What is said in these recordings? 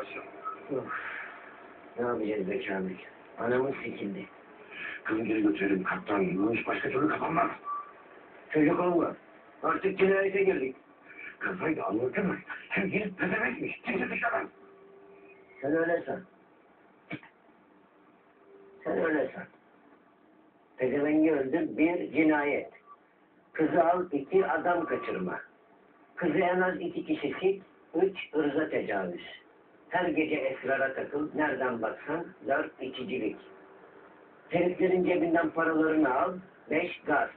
Hasan. Of. Ne yapacağız be Kamil? Anamız sikildi. Kızı geri götürelim kaptan. Bu iş başka türlü kapanmaz. Çocuk olma. Artık cinayete girdik. Kazaydı anlatır Sevgili pezemekmiş. Kimse dışarı. Sen öyle san. Sen öyle san. Pezevengi öldür bir cinayet. Kızı al iki adam kaçırma. Kızı en az iki kişi sik, üç ırza tecavüz. Her gece esrara takıl, nereden baksan dört içicilik. Heriflerin cebinden paralarını al, beş gasp.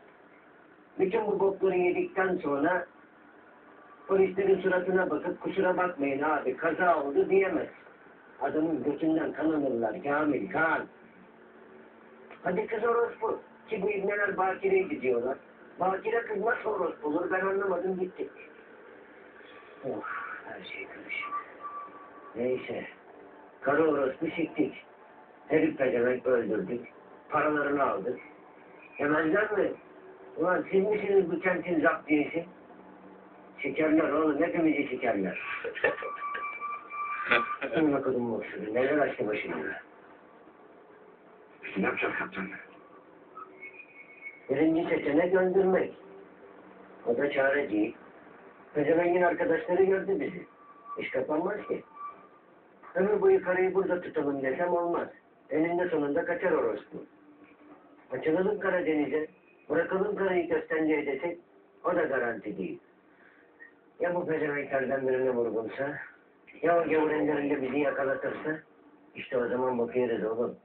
Bütün bu bokları yedikten sonra polislerin suratına bakıp kusura bakmayın abi kaza oldu diyemez. Adamın götünden kan alırlar Kamil kan. Hadi kız orospu. Ki bu ibneler bakireye gidiyorlar. Bakire kız nasıl orospu olur ben anlamadım gitti. Of her şey karışık. Neyse. Karı orospu siktik. Herif pedemek öldürdük. Paralarını aldık. Demezler mi? Ulan siz misiniz bu kentin zaptiyesi? Sikerler oğlum hepimizi sikerler. Amına kodum olsun. Neler açtı başına. İşte ne yapacağız kaptan? Birinci seçenek öldürmek. O da çare değil. Pezevengin arkadaşları gördü bizi. İş kapanmaz ki. Ömür boyu karıyı burada tutalım desem olmaz. Eninde sonunda kaçar orospu. Açılalım Karadeniz'e. Bırakalım karıyı köstenceye desek o da garanti değil. Ya bu pezevenklerden birine vurgunsa? Ya o gavur ellerinde bizi yakalatırsa? İşte o zaman bakıyoruz oğlum.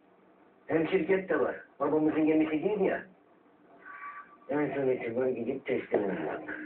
Hem şirket de var. Babamızın gemisi değil ya. En son itibar gidip teslim olmak.